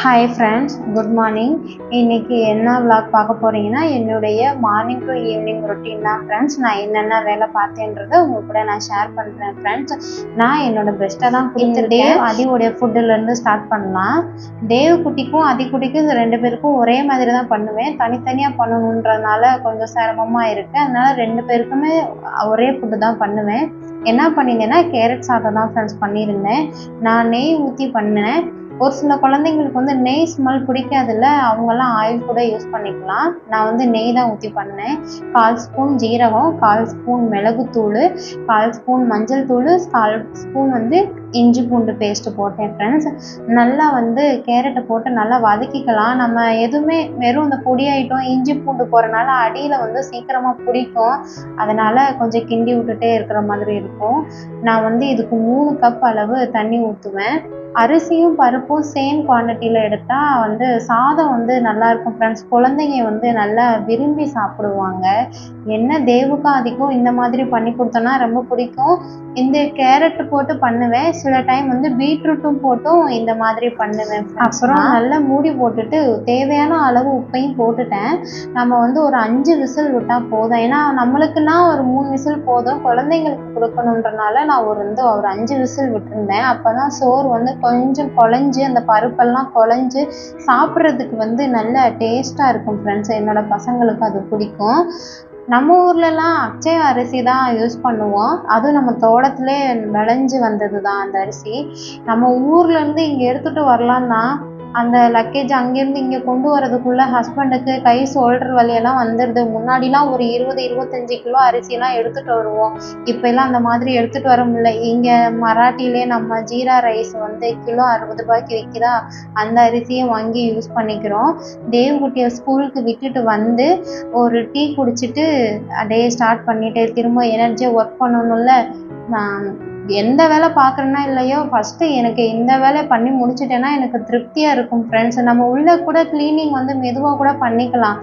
Hi friends good morning இன்னைக்கு என்ன vlog பார்க்க போறீங்கன்னா என்னுடைய மார்னிங் டு ஈவினிங் ரொட்டீன் தான் ஃப்ரெண்ட்ஸ் நான் என்னென்ன வேலை பார்த்தேன்றதை உங்க கூட நான் ஷேர் பண்ணுறேன் ஃப்ரெண்ட்ஸ் நான் என்னோட பெஸ்ட்டை தான் கொடுத்துருக்கேன். அதியோடைய ஃபுட்டுலேருந்து ஸ்டார்ட் பண்ணலாம் தேவ் குட்டிக்கும் அதி குட்டிக்கும் இது ரெண்டு பேருக்கும் ஒரே மாதிரி தான் பண்ணுவேன். தனித்தனியாக பண்ணணுன்றதுனால கொஞ்சம் சிரமமாக இருக்குது அதனால ரெண்டு பேருக்குமே ஒரே ஃபுட்டு தான் பண்ணுவேன். என்ன பண்ணியிருந்தேன்னா கேரட் சாதம் தான் ஃப்ரெண்ட்ஸ் பண்ணியிருந்தேன். நான் நெய் ஊற்றி பண்ணேன் ஒரு சில குழந்தைங்களுக்கு வந்து நெய் ஸ்மெல் பிடிக்காதுல்ல அவங்கெல்லாம் ஆயில் கூட யூஸ் பண்ணிக்கலாம். நான் வந்து நெய் தான் ஊற்றி பண்ணேன் கால் ஸ்பூன் ஜீரகம் கால் ஸ்பூன் மிளகுத்தூள் கால் ஸ்பூன் மஞ்சள் தூள் கால் ஸ்பூன் வந்து இஞ்சி பூண்டு பேஸ்ட்டு போட்டேன் ஃப்ரெண்ட்ஸ் நல்லா வந்து கேரட்டை போட்டு நல்லா வதக்கிக்கலாம். நம்ம எதுவுமே வெறும் இந்த பொடி ஐட்டம் இஞ்சி பூண்டு போகிறனால அடியில் வந்து சீக்கிரமாக பிடிக்கும். அதனால் கொஞ்சம் கிண்டி விட்டுட்டே இருக்கிற மாதிரி இருக்கும். நான் வந்து இதுக்கு மூணு கப் அளவு தண்ணி ஊற்றுவேன் அரிசியும் பருப்பும் சேம் குவான்டிட்டியில் எடுத்தால் வந்து சாதம் வந்து நல்லா இருக்கும் ஃப்ரெண்ட்ஸ் குழந்தைங்க வந்து நல்லா விரும்பி சாப்பிடுவாங்க. என்ன தேவுக்கும் அதிகம் இந்த மாதிரி பண்ணி கொடுத்தோன்னா ரொம்ப பிடிக்கும். இந்த கேரட் போட்டு பண்ணுவேன். சில டைம் வந்து பீட்ரூட்டும் போட்டும் இந்த மாதிரி பண்ணுவேன் அப்புறம்? நல்லா மூடி போட்டுட்டு தேவையான அளவு உப்பையும் போட்டுட்டேன். நம்ம வந்து ஒரு அஞ்சு விசில் விட்டால் போதும். ஏன்னா நம்மளுக்குன்னா ஒரு மூணு விசில் போதும். குழந்தைங்களுக்கு கொடுக்கணுன்றனால நான் ஒரு வந்து ஒரு அஞ்சு விசில் விட்டுருந்தேன். அப்போ தான் சோறு வந்து கொஞ்சம் குழஞ்சி அந்த பருப்பெல்லாம் குழஞ்சி சாப்பிட்றதுக்கு வந்து நல்ல டேஸ்ட்டாக இருக்கும் ஃப்ரெண்ட்ஸ் என்னோட பசங்களுக்கு அது பிடிக்கும். நம்ம ஊர்லலாம் அச்சய அரிசி தான் யூஸ் பண்ணுவோம். அதுவும் நம்ம தோட்டத்திலே விளைஞ்சு வந்தது தான் அந்த அரிசி. நம்ம ஊர்லேருந்து இங்கே எடுத்துகிட்டு வரலாம் தான் அந்த லக்கேஜ் அங்கேருந்து இங்கே கொண்டு வரதுக்குள்ளே ஹஸ்பண்டுக்கு கை ஷோல்டர் வலியெல்லாம் வந்துடுது முன்னாடிலாம் ஒரு இருபது இருபத்தஞ்சி கிலோ அரிசிலாம் எடுத்துகிட்டு வருவோம். இப்போல்லாம் அந்த மாதிரி எடுத்துகிட்டு வர முடியல. இங்கே மராட்டிலே நம்ம ஜீரா ரைஸ் வந்து கிலோ அறுபது ரூபாய்க்கு விற்கிதா அந்த அரிசியை வாங்கி யூஸ் பண்ணிக்கிறோம். தேவ்குட்டியை ஸ்கூலுக்கு விட்டுட்டு வந்து ஒரு டீ குடிச்சிட்டு அப்படியே ஸ்டார்ட் பண்ணிட்டு திரும்ப எனர்ஜியாக ஒர்க் பண்ணணும்ல? நான் எந்த வேலை பார்க்குறேன்னா இல்லையோ ஃபஸ்ட்டு எனக்கு இந்த வேலையை பண்ணி முடிச்சிட்டேன்னா எனக்கு திருப்தியாக இருக்கும் ஃப்ரெண்ட்ஸ் நம்ம உள்ளே கூட க்ளீனிங் வந்து மெதுவாக கூட பண்ணிக்கலாம்.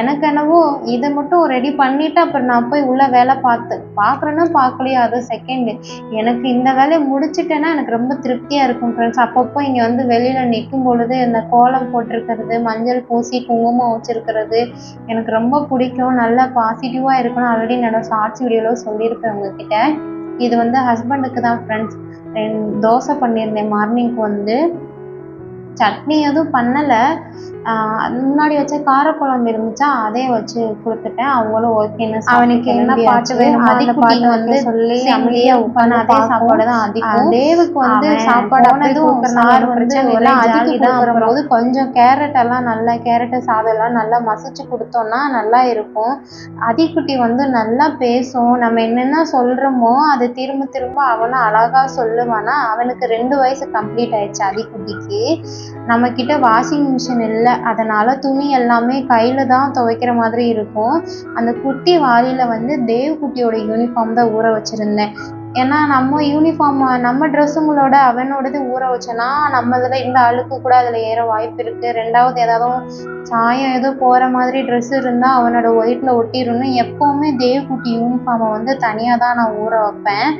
எனக்கு என்னவோ இதை மட்டும் ரெடி பண்ணிவிட்டு அப்புறம் நான் போய் உள்ளே வேலை பார்த்து பார்க்குறேன்னா பார்க்கலையோ அது செகண்டு எனக்கு இந்த வேலையை முடிச்சிட்டேன்னா எனக்கு ரொம்ப திருப்தியாக இருக்கும் ஃப்ரெண்ட்ஸ் அப்பப்போ இங்கே வந்து வெளியில் நிற்கும் பொழுது இந்த கோலம் போட்டிருக்கிறது மஞ்சள் பூசி குங்குமம் வச்சுருக்கிறது எனக்கு ரொம்ப பிடிக்கும். நல்லா பாசிட்டிவாக இருக்கணும். ஆல்ரெடி என்னோடய ஷார்ட்ஸ் வீடியோவில் சொல்லியிருப்பேன் உங்ககிட்ட. இது வந்து ஹஸ்பண்டுக்கு தான் ஃப்ரெண்ட்ஸ் தோசை பண்ணியிருந்தேன். மார்னிங்க்கு வந்து சட்னி எதுவும் பண்ணலை. முன்னாடி வச்ச காரக்குழம்பு இருந்துச்சா அதே வச்சு கொடுத்துட்டேன். அவங்களும் ஓகேன்னு அவனுக்கு என்ன பாட்டு வேணுமோ வந்து சொல்லி அமைதியா உட்காந்து அதே சாப்பாடு தான் அதிகம் தேவுக்கு வந்து சாப்பாடு போனதும் சார் வந்து எல்லாம் அதிகம் தான் கொஞ்சம் கேரட் எல்லாம் நல்லா கேரட்டு சாதம் எல்லாம் நல்லா மசிச்சு கொடுத்தோம்னா நல்லா இருக்கும். அதிக்குட்டி வந்து நல்லா பேசும். நம்ம என்னென்ன சொல்றோமோ அது திரும்ப திரும்ப அவனும் அழகா சொல்லுவானா. அவனுக்கு ரெண்டு வயசு கம்ப்ளீட் ஆயிடுச்சு அதிக்குட்டிக்கு நம்ம கிட்ட வாஷிங் மிஷின் இல்லை. அதனால துணி எல்லாமே கையில தான் துவைக்கிற மாதிரி இருக்கும். அந்த குட்டி வாளியில வந்து தேவ் குட்டியோட யூனிஃபார்ம் தான் ஊற வச்சிருந்தேன். ஏன்னா நம்ம யூனிஃபார்ம் நம்ம ட்ரெஸ்ஸுங்களோட அவனோடது ஊற வச்சோன்னா நம்ம இதில் இந்த அழுக்கு கூட அதில் ஏற வாய்ப்பு இருக்குது ரெண்டாவது ஏதாவது சாயம் ஏதோ போகிற மாதிரி ட்ரெஸ் இருந்தால் அவனோட ஒயிட்டில் ஒட்டிடணும் எப்போவுமே தேவ்குட்டி யூனிஃபார்மை வந்து தனியாக தான் நான் ஊற வைப்பேன்.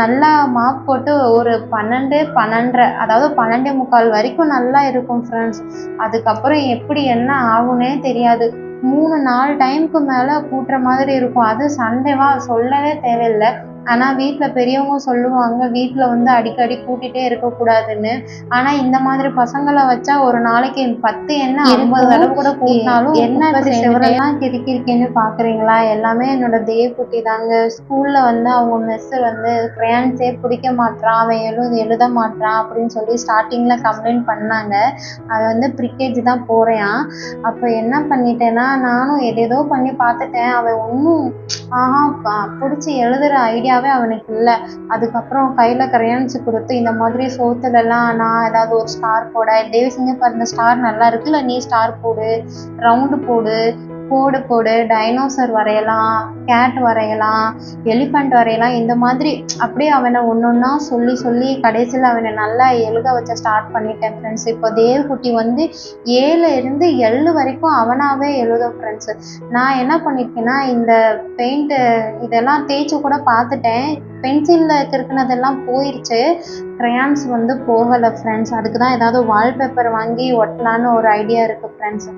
நல்லா மாப் போட்டு ஒரு பன்னெண்டு பன்னெண்டரை அதாவது பன்னெண்டே முக்கால் வரைக்கும் நல்லா இருக்கும் ஃப்ரெண்ட்ஸ் அதுக்கப்புறம் எப்படி என்ன ஆகுனே தெரியாது. மூணு நாலு டைமுக்கு மேலே கூட்டுற மாதிரி இருக்கும். அது சண்டேவா சொல்லவே தேவையில்லை. ஆனால் வீட்டில் பெரியவங்க சொல்லுவாங்க வீட்டில் வந்து அடிக்கடி கூட்டிகிட்டே இருக்கக்கூடாதுன்னு. ஆனால் இந்த மாதிரி பசங்களை வச்சா ஒரு நாளைக்கு பத்து என்ன ஐம்பது தடவை கூட கூட்டினாலும் என்ன செவரெல்லாம் கிறுக்கிருக்கேன்னு பார்க்குறீங்களா எல்லாமே என்னோட தேவக்குட்டி தாங்க. ஸ்கூலில் வந்து அவங்க மெஸ்ஸு வந்து க்ரையான்ஸே பிடிக்க மாட்றான் அவன் எழுத எழுத மாட்றான் அப்படின்னு சொல்லி ஸ்டார்டிங்கில் கம்ப்ளைண்ட் பண்ணாங்க. அது வந்து ப்ரிகேஜி தான் போகிறேன் அப்போ என்ன பண்ணிட்டேன்னா நானும் எதேதோ பண்ணி பார்த்துட்டேன். அவன் ஒன்றும் ஆஹா பிடிச்சி எழுதுகிற ஐடியாவே அவனுக்கு இல்லை. அதுக்கப்புறம் கையில் கரையான்ஸ் கொடுத்து இந்த மாதிரி சோத்துலலாம் நான் ஏதாவது ஒரு ஸ்டார் போட தேவசிங்க பாரு இந்த ஸ்டார் நல்லா இருக்குல்ல நீ ஸ்டார் போடு ரவுண்டு போடு கோடு போடு டைனோசர் வரையலாம் கேட் வரையலாம் எலிஃபண்ட் வரையலாம் இந்த மாதிரி அப்படியே அவனை ஒன்று ஒன்றா சொல்லி சொல்லி கடைசியில் அவனை நல்லா எழுத வச்ச ஸ்டார்ட் பண்ணிட்டேன் ஃப்ரெண்ட்ஸ் இப்போ தேவ்குட்டி வந்து ஏழு இருந்து எள்ளு வரைக்கும் அவனாகவே எழுத ஃப்ரெண்ட்ஸு நான் என்ன பண்ணியிருக்கேன்னா இந்த பெயிண்ட்டு இதெல்லாம் தேய்ச்சி கூட பார்த்துட்டு பார்த்துட்டேன் பென்சிலில் கிறுக்குனதெல்லாம் போயிருச்சு. க்ரையான்ஸ் வந்து போகலை ஃப்ரெண்ட்ஸ் அதுக்கு தான் ஏதாவது வால்பேப்பர் வாங்கி ஒட்டலான்னு ஒரு ஐடியா இருக்குது ஃப்ரெண்ட்ஸ்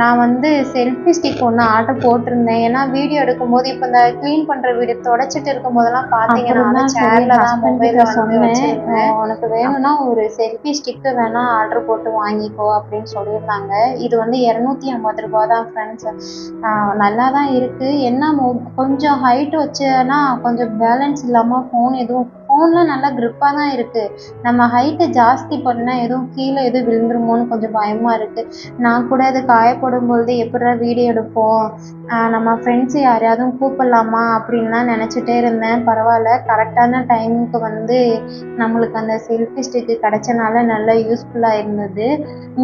நான் வந்து செல்ஃபி ஸ்டிக் ஒன்று ஆர்டர் போட்டிருந்தேன். ஏன்னா வீடியோ எடுக்கும்போது இப்போ இந்த க்ளீன் பண்ணுற வீடியோ தொடச்சிட்டு இருக்கும் போதெல்லாம் பார்த்தீங்கன்னா சேர்ல தான் மொபைலில் சொன்னேன். உனக்கு வேணும்னா ஒரு செல்ஃபி ஸ்டிக்கு வேணா ஆர்டர் போட்டு வாங்கிக்கோ அப்படின்னு சொல்லியிருந்தாங்க. இது வந்து இரநூத்தி ஐம்பது ரூபா தான் ஃப்ரெண்ட்ஸ் நல்லா தான் இருக்குது என்ன கொஞ்சம் ஹைட் வச்சேன்னா கொஞ்சம் பேலன்ஸ் இல்லாமல் ஃபோன் எதுவும் ஃபோன்லாம் நல்லா க்ரிப்பாக தான் இருக்குது நம்ம ஹைட்டை ஜாஸ்தி பண்ணால் எதுவும் கீழே எதுவும் விழுந்துருமோன்னு கொஞ்சம் பயமாக இருக்குது நான் கூட அது காயப்படும் பொழுது எப்படா வீடியோ எடுப்போம்? நம்ம ஃப்ரெண்ட்ஸு யாரையாவது கூப்பிடலாமா அப்படின்லாம் நினச்சிட்டே இருந்தேன். பரவாயில்ல கரெக்டான டைமுக்கு வந்து நம்மளுக்கு அந்த செல்ஃபி ஸ்டிக்கு கிடச்சனால நல்லா யூஸ்ஃபுல்லாக இருந்தது.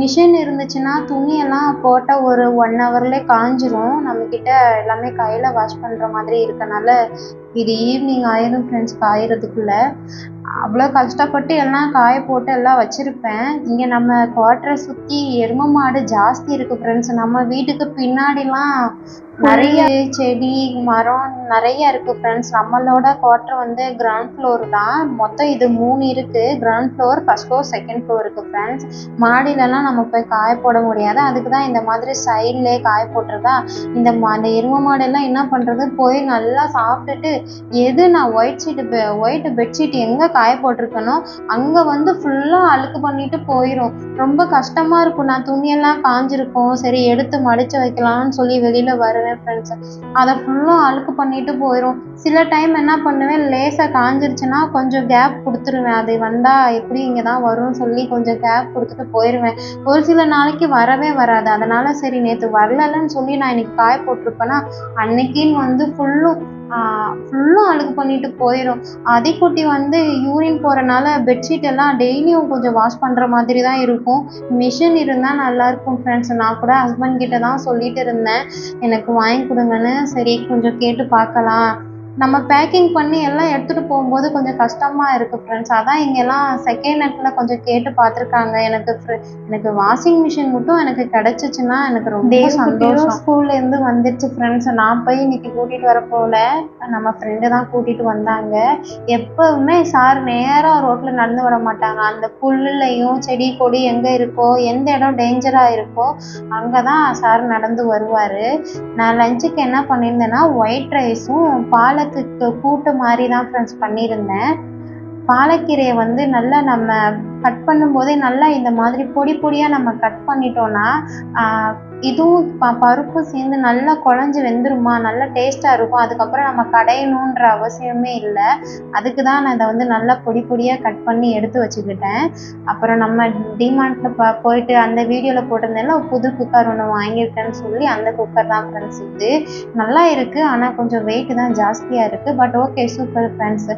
மிஷின் இருந்துச்சுன்னா துணியெல்லாம் போட்டால் ஒரு ஒன் ஹவர்லேயே காஞ்சிரும். நம்மக்கிட்ட எல்லாமே கையில் வாஷ் பண்ணுற மாதிரி இருக்கனால இது ஈவினிங் ஆயிரும் ஃப்ரெண்ட்ஸ் காயறதுக்குள்ள அவ்வளோ கஷ்டப்பட்டு எல்லாம் காய போட்டு எல்லாம் வச்சுருப்பேன். இங்கே நம்ம குவார்ட்டரை சுற்றி எருமை மாடு ஜாஸ்தி இருக்குது ஃப்ரெண்ட்ஸ் நம்ம வீட்டுக்கு பின்னாடிலாம் நிறைய செடி மரம் நிறைய இருக்குது ஃப்ரெண்ட்ஸ் நம்மளோட குவார்ட்டர் வந்து கிரவுண்ட் ஃப்ளோர் தான். மொத்தம் இது மூணு இருக்குது ground floor first floor second floor இருக்குது ஃப்ரெண்ட்ஸ் மாடியிலலாம் நம்ம போய் காய போட முடியாது. அதுக்கு தான் இந்த மாதிரி சைட்லேயே காய போட்டுருதா இந்த மா- அந்த எருமை மாடெல்லாம் என்ன பண்ணுறது போய் நல்லா சாப்பிட்டுட்டு எது நான் ஒயிட் ஷீட்டு ஒயிட் பெட்ஷீட் எங்கே காய போட்டிருக்கணும். அங்கே வந்து ஃபுல்லாக அழுக்கு பண்ணிட்டு போயிடும் ரொம்ப கஷ்டமாக இருக்கும். நான் துணியெல்லாம் காஞ்சிருக்கும். சரி எடுத்து மடித்து வைக்கலாம்னு சொல்லி வெளியில் வருவேன் ஃப்ரெண்ட்ஸ் அதை ஃபுல்லாக அழுக்கு பண்ணிட்டு போயிடும் சில டைம் என்ன பண்ணுவேன் லேசாக காஞ்சிருச்சுன்னா கொஞ்சம் கேப் கொடுத்துருவேன். அது வந்தால் எப்படி இங்கே தான் வரும்னு சொல்லி கொஞ்சம் கேப் கொடுத்துட்டு போயிடுவேன் ஒரு சில நாளைக்கு வரவே வராது. அதனால சரி நேற்று வரலன்னு சொல்லி நான் இன்னைக்கு காய போட்டிருப்பேன்னா அன்னைக்குன்னு வந்து ஃபுல்லும் ஃபுல்லும் அழுக்கு பண்ணிட்டு போயிடும் அதைக்குட்டி வந்து யூரின் போகிறனால பெட்ஷீட் எல்லாம் டெய்லியும் கொஞ்சம் வாஷ் பண்ணுற மாதிரி தான் இருக்கும். மிஷின் இருந்தால் நல்லாயிருக்கும் ஃப்ரெண்ட்ஸ் நான் கூட ஹஸ்பண்ட் கிட்ட தான் சொல்லிட்டு இருந்தேன். எனக்கு வாங்கி கொடுங்கன்னு. சரி கொஞ்சம் கேட்டு பார்க்கலாம். நம்ம பேக்கிங் பண்ணி எல்லாம் எடுத்துகிட்டு போகும்போது கொஞ்சம் கஷ்டமாக இருக்குது ஃப்ரெண்ட்ஸ் அதான் இங்கெல்லாம் செகண்ட் ஹேண்டில் கொஞ்சம் கேட்டு பார்த்துருக்காங்க. எனக்கு எனக்கு வாஷிங் மிஷின் மட்டும் எனக்கு கிடச்சிச்சின்னா எனக்கு ரொம்ப சந்தோஷம். ஸ்கூல்லேருந்து வந்துடுச்சு ஃப்ரெண்ட்ஸ் நான் போய் இன்னைக்கு கூட்டிகிட்டு வர போல நம்ம ஃப்ரெண்டு தான் கூட்டிகிட்டு வந்தாங்க. எப்பவுமே சார் நேராக ரோட்டில் நடந்து வர மாட்டாங்க. அந்த புல்லுலையும் செடி கொடி எங்கே இருக்கோ எந்த இடம் டேஞ்சராக இருக்கோ அங்கே தான் சார் நடந்து வருவார். நான் லஞ்சுக்கு என்ன பண்ணியிருந்தேன்னா ஒயிட் ரைஸும் பாலக்கு கூட்டு மாதிரி தான் ஃப்ரெண்ட்ஸ் பண்ணியிருந்தேன். பாலக்கீரையை வந்து நல்லா நம்ம கட் பண்ணும்போதே நல்லா இந்த மாதிரி பொடி பொடியாக நம்ம கட் பண்ணிட்டோன்னா இதுவும் ப பருப்பும் சேர்ந்து நல்லா குழஞ்சி வெந்துருமா? நல்லா டேஸ்ட்டாக இருக்கும். அதுக்கப்புறம் நம்ம கடையணுன்ற அவசியமே இல்லை. அதுக்கு தான் நான் இதை வந்து நல்லா பொடி பொடியாக கட் பண்ணி எடுத்து வச்சுக்கிட்டேன். அப்புறம் நம்ம டிமார்ட்டில் ப போயிட்டு அந்த வீடியோவில் போட்டிருந்தேன்ல புது குக்கர் ஒன்று வாங்கியிருக்கேன்னு சொல்லி அந்த குக்கர் தான் ஃப்ரெண்ட்ஸ் இது. நல்லா இருக்குது ஆனால் கொஞ்சம் வெயிட் தான் ஜாஸ்தியாக இருக்குது பட் ஓகே சூப்பர் ஃப்ரெண்ட்ஸ்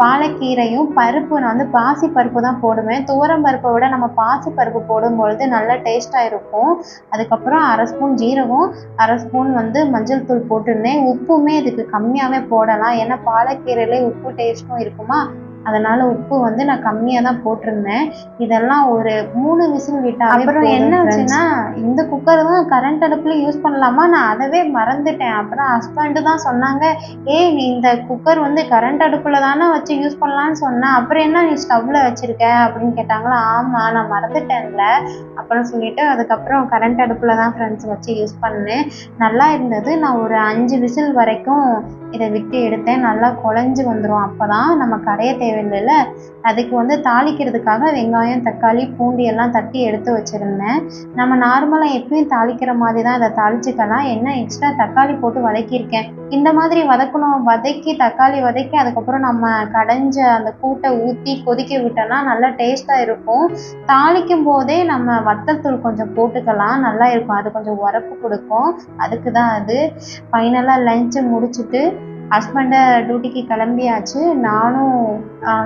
பாலக்கீரையும் பருப்பு நான் வந்து பாசி பருப்பு தான் போடுவேன். துவரம் பருப்பை விட நம்ம பாசி பருப்பு போடும்பொழுது நல்லா டேஸ்ட்டாக இருக்கும். அதுக்கப்புறம் அரை ஸ்பூன் ஜீரகம் அரை ஸ்பூன் வந்து மஞ்சள் தூள் போட்டிருந்தேன். உப்புமே இதுக்கு கம்மியாகவே போடலாம். ஏன்னா பாலக்கீரையிலே உப்பு டேஸ்ட்டும் இருக்குமா? அதனால உப்பு வந்து நான் கம்மியாக தான் போட்டிருந்தேன். இதெல்லாம் ஒரு மூணு விசில் விட்டாவே அப்புறம் என்ன ஆச்சுன்னா இந்த குக்கர் தான் கரண்ட் அடுப்புல யூஸ் பண்ணலாமா? நான் அதவே மறந்துட்டேன். அப்புறம் ஹஸ்பண்டு தான் சொன்னாங்க ஏய் நீ இந்த குக்கர் வந்து கரண்ட் அடுப்புல தானே வச்சு யூஸ் பண்ணலான்னு சொன்னேன் அப்புறம் என்ன நீ ஸ்டவ்ல வச்சிருக்க? அப்படின்னு கேட்டாங்களா ஆமா நான் மறந்துட்டேன்ல. அப்புறம் சொல்லிட்டு அதுக்கப்புறம் கரண்ட் அடுப்புல தான் ஃப்ரெண்ட்ஸ் வச்சு யூஸ் பண்ணேன். நல்லா இருந்தது. நான் ஒரு அஞ்சு விசில் வரைக்கும் இதை விட்டு எடுத்தேன். நல்லா குழஞ்சி வந்துடும் அப்போ தான் நம்ம கடைய தேவையில்லைல்ல அதுக்கு வந்து தாளிக்கிறதுக்காக வெங்காயம் தக்காளி பூண்டு எல்லாம் தட்டி எடுத்து வச்சுருந்தேன். நம்ம நார்மலாக எப்பயும் தாளிக்கிற மாதிரி தான் இதை தாளிச்சுக்கலாம். என்ன எக்ஸ்ட்ரா தக்காளி போட்டு வதக்கியிருக்கேன். இந்த மாதிரி வதக்கணும் வதக்கி தக்காளி வதக்கி அதுக்கப்புறம் நம்ம கடைஞ்ச அந்த கூட்டை ஊற்றி கொதிக்க விட்டோம்னா நல்லா டேஸ்ட்டாக இருக்கும். தாளிக்கும் போதே நம்ம வத்தத்தூள் கொஞ்சம் போட்டுக்கலாம். நல்லா இருக்கும். அது கொஞ்சம் உரப்பு கொடுக்கும். அதுக்கு தான் அது ஃபைனலாக லஞ்சை முடிச்சுட்டு ஹஸ்பண்டை டியூட்டிக்கு கிளம்பியாச்சு. நானும்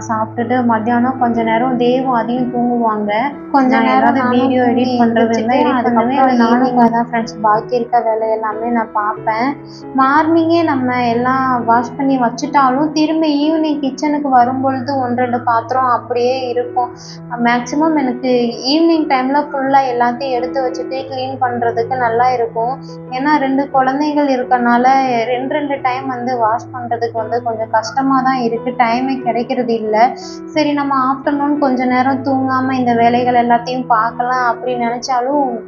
சாப்பிட்டுட்டு மத்தியானம் கொஞ்ச நேரம் தேவும் அதையும் தூங்குவாங்க. கொஞ்ச நேரம் வீடியோ எடிட் பண்றது அதுக்கப்புறம் நானும் தான் ஃப்ரெண்ட்ஸ் பாக்கி இருக்க வேலை எல்லாமே நான் பார்ப்பேன். மார்னிங்கே நம்ம எல்லாம் வாஷ் பண்ணி வச்சுட்டாலும் திரும்பி ஈவினிங் கிச்சனுக்கு வரும்பொழுது ஒன்று ரெண்டு பாத்திரம் அப்படியே இருக்கும். மேக்ஸிமம் எனக்கு ஈவினிங் டைமில் ஃபுல்லாக எல்லாத்தையும் எடுத்து வச்சுட்டு க்ளீன் பண்ணுறதுக்கு நல்லா இருக்கும். ஏன்னா ரெண்டு குழந்தைகள் இருக்கனால ரெண்டு ரெண்டு டைம் வந்து வாஷ் பண்ணுறதுக்கு வந்து கொஞ்சம் கஷ்டமாக தான் இருக்குது டைமே கிடைக்கிறது இல்லை. சரி நம்ம ஆஃப்டர்நூன் கொஞ்ச நேரம் தூங்காமல் இந்த வேலைகள் எல்லாத்தையும் பார்க்கலாம் அப்படின்னு நினச்சாலும்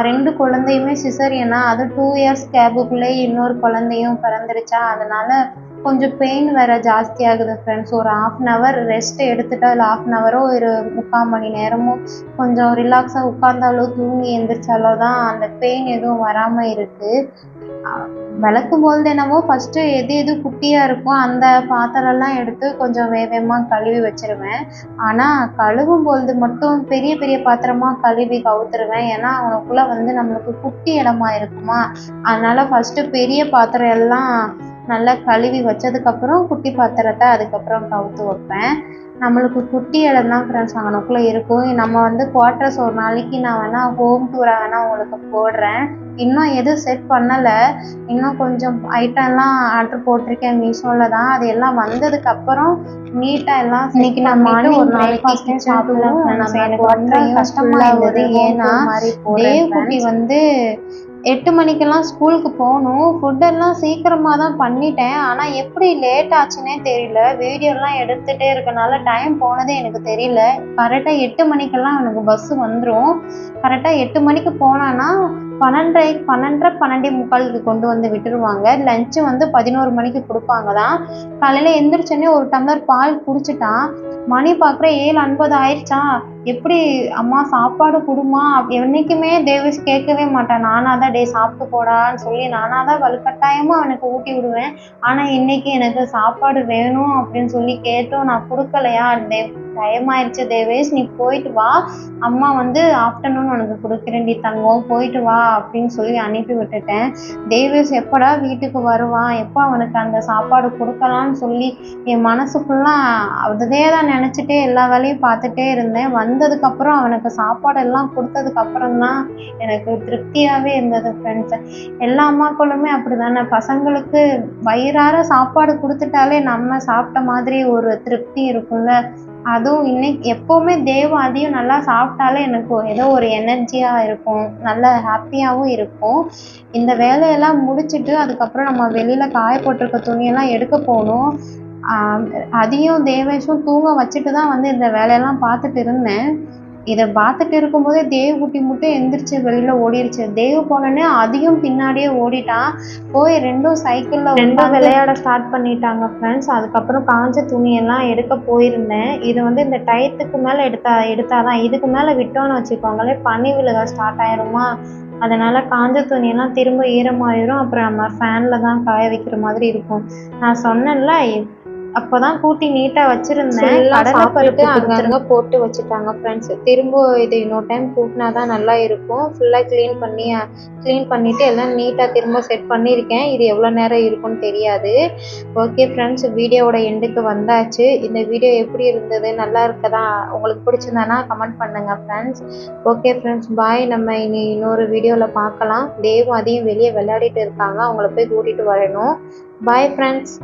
ரெண்டு குழந்தையுமே சிசரியனா அது டூ இயர்ஸ் கேபுக்குள்ளே இன்னொரு குழந்தையும் பிறந்துருச்சா? அதனால கொஞ்சம் பெயின் வேற ஜாஸ்தி ஆகுது ஃப்ரெண்ட்ஸ் ஒரு ஆஃப் அன் ஹவர் ரெஸ்ட் எடுத்துட்டா இல்லை ஆஃப் அன் ஹவரோ ஒரு முக்கால் மணி நேரமும் கொஞ்சம் ரிலாக்ஸாக உட்கார்ந்தாலோ தூங்கி எந்திரிச்சாலோ தான் அந்த பெயின் எதுவும் வராமல் இருக்குது விளக்கும்பொழுது என்னவோ ஃபஸ்ட்டு எது எது குட்டியாக இருக்கோ அந்த பாத்திரம்லாம் எடுத்து கொஞ்சம் வேகமாக கழுவி வச்சிருவேன். ஆனால் கழுவும் பொழுது மட்டும் பெரிய பெரிய பாத்திரமாக கழுவி கவுத்துருவேன். ஏன்னா அவனுக்குள்ளே வந்து நம்மளுக்கு குட்டி இடமா இருக்குமா? அதனால் ஃபஸ்ட்டு பெரிய பாத்திரம் எல்லாம் நல்லா கழுவி வச்சதுக்கப்புறம் குட்டி பாத்திரத்தை அதுக்கப்புறம் கவுத்து வைப்பேன். நம்மளுக்கு குட்டி இடம் தான் ஃப்ரெண்ட்ஸ் அங்கனக்குள்ளே இருக்கும். நம்ம வந்து குவார்ட்டர்ஸ் ஒரு நாளைக்கு நான் வேணால் ஹோம் டூராக வேணால் உங்களுக்கு போடுறேன். இன்னும் எதுவும் செட் பண்ணலை. இன்னும் கொஞ்சம் ஐட்டம்லாம் ஆர்டர் போட்டிருக்கேன் மீஷோவில் தான். அது எல்லாம் வந்ததுக்கப்புறம் நீட்டாக எல்லாம் இன்னைக்கு நான் morning ஒரு நாளைக்கு சாப்பிடலாம் எனக்கு ரொம்ப பண்றது கஷ்டமா full ஆ இருந்தது. ஏன்னா, home tour மாதிரி போடுறேன் தேவ் குட்டி வந்து எட்டு மணிக்கெல்லாம் ஸ்கூலுக்கு போகணும். ஃபுட்டெல்லாம் சீக்கிரமாக தான் பண்ணிட்டேன். ஆனால் எப்படி லேட் ஆச்சுன்னே தெரியல. வீடியோலாம் எடுத்துகிட்டே இருக்கனால டைம் போனதே எனக்கு தெரியல. கரெக்டாக எட்டு மணிக்கெல்லாம் எனக்கு பஸ்ஸு வந்துடும் கரெக்டாக எட்டு மணிக்கு போனான்னா பன்னெண்டரை பன்னெண்டரை பன்னெண்டே முக்காலுக்கு கொண்டு வந்து விட்டுருவாங்க. லஞ்சு வந்து பதினோரு மணிக்கு கொடுப்பாங்க தான் காலையில் எந்திரிச்சோன்னே ஒரு டம்ளர் பால் குடிச்சிட்டான். மணி பார்க்குற ஏழு ஐம்பது ஆயிடுச்சா எப்படி அம்மா சாப்பாடு கொடுமா? என்னைக்குமே தேவேஷ் கேட்கவே மாட்டான் நானாக தான் டே சாப்பிட்டு போடான்னு சொல்லி நானாக தான் வலுக்கட்டாயமாக அவனுக்கு ஊட்டி விடுவேன். ஆனால் இன்னைக்கு எனக்கு சாப்பாடு வேணும் அப்படின்னு சொல்லி கேட்டும் நான் கொடுக்கலையா? தேவ் டைம் தேவேஷ் நீ போயிட்டு வா. அம்மா வந்து ஆஃப்டர்நூன் உனக்கு கொடுக்குறேன். நீ தங்கம் போயிட்டு வா அப்படின்னு சொல்லி அனுப்பி விட்டுட்டேன். தேவேஷ் எப்படா வீட்டுக்கு வருவான் எப்போ அவனுக்கு அந்த சாப்பாடு கொடுக்கலான்னு சொல்லி என் மனசு ஃபுல்லாக தான் நினச்சிட்டே எல்லா வேலையும் பார்த்துட்டே இருந்தேன். வந்து வந்ததுக்கப்புறம் அவனுக்கு சாப்பாடெல்லாம் கொடுத்ததுக்கப்புறம் தான் எனக்கு திருப்தியாகவே இருந்தது ஃப்ரெண்ட்ஸ் எல்லா அம்மாக்களுமே அப்படி தானே பசங்களுக்கு வயிறார சாப்பாடு கொடுத்துட்டாலே நம்ம சாப்பிட்ட மாதிரி ஒரு திருப்தி இருக்கும்ல. அதுவும் இன்னைக்கு எப்போவுமே தேவம் அதையும் நல்லா சாப்பிட்டாலே எனக்கு ஏதோ ஒரு எனர்ஜியாக இருக்கும். நல்ல ஹாப்பியாகவும் இருக்கும். இந்த வேலையெல்லாம் முடிச்சுட்டு அதுக்கப்புறம் நம்ம வெளியில் காய போட்டிருக்க துணியெல்லாம் எடுக்க போகணும். அதையும் தேவேஷும் தூங்க வச்சுட்டு தான் வந்து இந்த வேலையெல்லாம் பார்த்துட்டு இருந்தேன். இதை பார்த்துட்டு இருக்கும்போதே தேவ் குட்டி மட்டும் எந்திரிச்சு வெளியில் ஓடிடுச்சு தேவ் போனோடனே அதையும் பின்னாடியே ஓடிட்டான். போய் ரெண்டும் சைக்கிளில் ரெண்டும் விளையாட ஸ்டார்ட் பண்ணிட்டாங்க ஃப்ரெண்ட்ஸ் அதுக்கப்புறம் காஞ்ச துணியெல்லாம் எடுக்க போயிருந்தேன். இது வந்து இந்த டயத்துக்கு மேலே எடுத்தா எடுத்தாதான் இதுக்கு மேலே விட்டோன்னு வச்சுக்கோங்களேன் பனி விழுக ஸ்டார்ட் ஆயிருமா? அதனால காஞ்ச துணியெல்லாம் திரும்ப ஈரமாயிரும். அப்புறம் நம்ம ஃபேனில் தான் காய வைக்கிற மாதிரி இருக்கும். நான் சொன்னேன்ல அப்போதான் கூட்டி நீட்டாக வச்சிருந்தேன். கடலைப்பருப்பு அங்கங்க போட்டு வச்சுட்டாங்க ஃப்ரெண்ட்ஸ் திரும்ப இது இன்னொரு டைம் கூட்டினா தான் நல்லா இருக்கும். ஃபுல்லாக க்ளீன் பண்ணி க்ளீன் பண்ணிட்டு எல்லாம் நீட்டாக திரும்ப செட் பண்ணியிருக்கேன். இது எவ்வளோ நேரம் இருக்கும்னு தெரியாது. ஓகே ஃப்ரெண்ட்ஸ் வீடியோவோட எண்டுக்கு வந்தாச்சு. இந்த வீடியோ எப்படி இருந்தது நல்லா இருக்கதா உங்களுக்கு பிடிச்சிருந்தானா கமெண்ட் பண்ணுங்க ஃப்ரெண்ட்ஸ் ஓகே ஃப்ரெண்ட்ஸ் பாய் நம்ம இனி இன்னொரு வீடியோவில் பார்க்கலாம். தேவும் அதையும் வெளியே விளையாடிட்டு இருக்காங்க. அவங்கள போய் கூட்டிகிட்டு வரணும். Bye friends